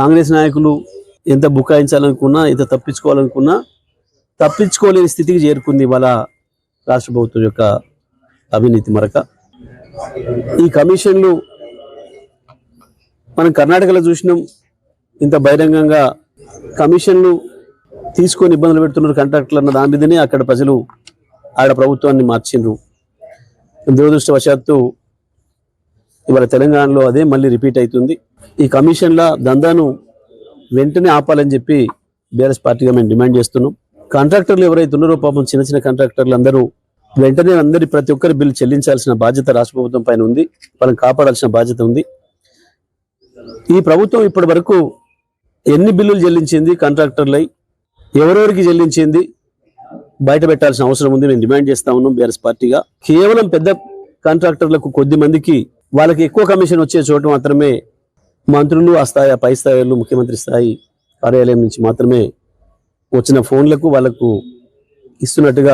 కాంగ్రెస్ నాయకులు ఎంత బుకాయించాలనుకున్నా ఎంత తప్పించుకోవాలనుకున్నా తప్పించుకోలేని స్థితికి చేరుకుంది ఇవాళ రాష్ట్ర ప్రభుత్వం యొక్క అవినీతి మరక. ఈ కమిషన్లు మనం కర్ణాటకలో చూసినాం ఇంత బహిరంగంగా కమిషన్లు తీసుకొని ఇబ్బందులు పెడుతున్నారు కాంట్రాక్టులు అన్న దాని మీదనే అక్కడ ప్రజలు ఆడ ప్రభుత్వాన్ని మార్చిండ్రు. దురదృష్టవశాత్తు ఇవాళ తెలంగాణలో అదే మళ్ళీ రిపీట్ అవుతుంది. ఈ కమిషన్ల దందాను వెంటనే ఆపాలని చెప్పి బీఆర్ఎస్ పార్టీగా మేము డిమాండ్ చేస్తున్నాం. కాంట్రాక్టర్లు ఎవరైతే ఉన్నారో పాపం చిన్న చిన్న కాంట్రాక్టర్లు అందరూ వెంటనే అందరి ప్రతి ఒక్కరి బిల్లు చెల్లించాల్సిన బాధ్యత రాష్ట్ర ప్రభుత్వం పైన ఉంది. వాళ్ళని కాపాడాల్సిన బాధ్యత ఉంది. ఈ ప్రభుత్వం ఇప్పటి వరకు ఎన్ని బిల్లులు చెల్లించింది కాంట్రాక్టర్లై ఎవరెవరికి చెల్లించింది బయట పెట్టాల్సిన అవసరం ఉంది. మేము డిమాండ్ చేస్తా ఉన్నాం బీఆర్ఎస్ పార్టీగా. కేవలం పెద్ద కాంట్రాక్టర్లకు కొద్ది మందికి వాళ్ళకి ఎక్కువ కమిషన్ వచ్చే చోట మాత్రమే మంత్రులు ఆ స్థాయి పై స్థాయిలు ముఖ్యమంత్రి స్థాయి కార్యాలయం నుంచి మాత్రమే వచ్చిన ఫోన్లకు వాళ్ళకు ఇస్తున్నట్టుగా